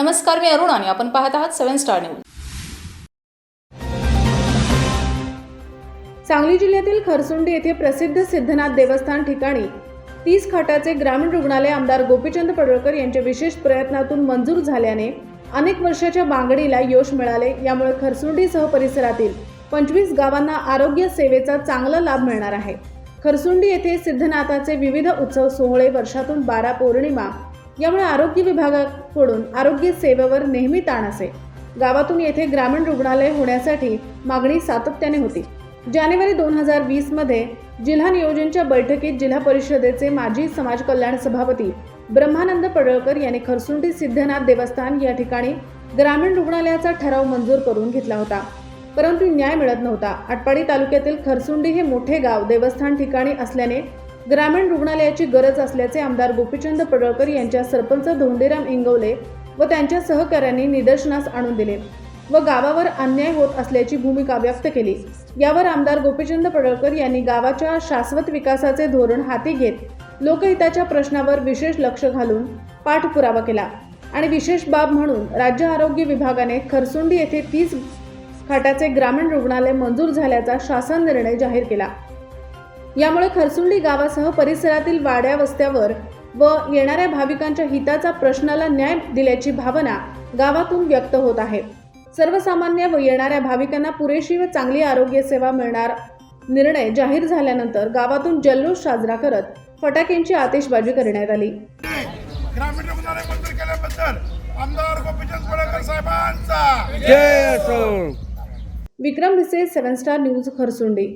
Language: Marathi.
नमस्कार मी अरुण आणि आपण पाहत आहात सेव्हन स्टार न्यूज. सांगली जिल्ह्यातील खरसुंडी येथे प्रसिद्ध सिद्धनाथ देवस्थान ठिकाणी तीस खाटाचे ग्रामीण रुग्णालय आमदार गोपीचंद पडळकर यांच्या विशेष प्रयत्नातून मंजूर झाल्याने अनेक वर्षाच्या बांगडीला यश मिळाले. यामुळे खरसुंडीसह परिसरातील पंचवीस गावांना आरोग्य सेवेचा चांगला लाभ मिळणार आहे. खरसुंडी येथे सिद्धनाथाचे विविध उत्सव सोहळे वर्षातून बारा पौर्णिमा यामुळे आरोग्य विभागाकडून आरोग्य सेवेवर नेहमी ताण असे. गावातून येथे ग्रामीण रुग्णालय होण्यासाठी मागणी सातत्याने होती. जानेवारी दोन हजार वीसमध्ये जिल्हा नियोजनच्या बैठकीत जिल्हा परिषदेचे माजी समाज कल्याण सभापती ब्रह्मानंद पडळकर यांनी खरसुंडी सिद्धनाथ देवस्थान या ठिकाणी ग्रामीण रुग्णालयाचा ठराव मंजूर करून घेतला होता. परंतु न्याय मिळत नव्हता. आटपाडी तालुक्यातील खरसुंडी हे मोठे गाव देवस्थान ठिकाणी असल्याने ग्रामीण रुग्णालयाची गरज असल्याचे आमदार गोपीचंद पडळकर यांच्या सरपंच धोंडीराम इंगवले व त्यांच्या सहकाऱ्यांनी निदर्शनास आणून दिले व गावावर अन्याय होत असल्याची भूमिका व्यक्त केली. यावर आमदार गोपीचंद पडळकर यांनी गावाच्या शाश्वत विकासाचे धोरण हाती घेत लोकहिताच्या प्रश्नावर विशेष लक्ष घालून पाठपुरावा केला आणि विशेष बाब म्हणून राज्य आरोग्य विभागाने खरसुंडी येथे तीस खाटाचे ग्रामीण रुग्णालय मंजूर झाल्याचा शासन निर्णय जाहीर केला. यामुळे खरसुंडी गावासह परिसरातील वाड्या वस्त्यावर व येणाऱ्या भाविकांच्या हिताचा प्रश्नाला न्याय दिल्याची भावना गावातून व्यक्त होत आहे. सर्वसामान्य व येणाऱ्या भाविकांना पुरेशी व चांगली आरोग्य सेवा मिळणार निर्णय जाहीर झाल्यानंतर गावातून जल्लोष साजरा करत फटाक्यांची आतिषबाजी करण्यात आली. ग्रामीण रुग्णालय मंजूर केल्याबद्दल आमदार गोपीचंद पडळकर साहेबांचा. जय असो Vikram Bhise seven star news Kharsundi.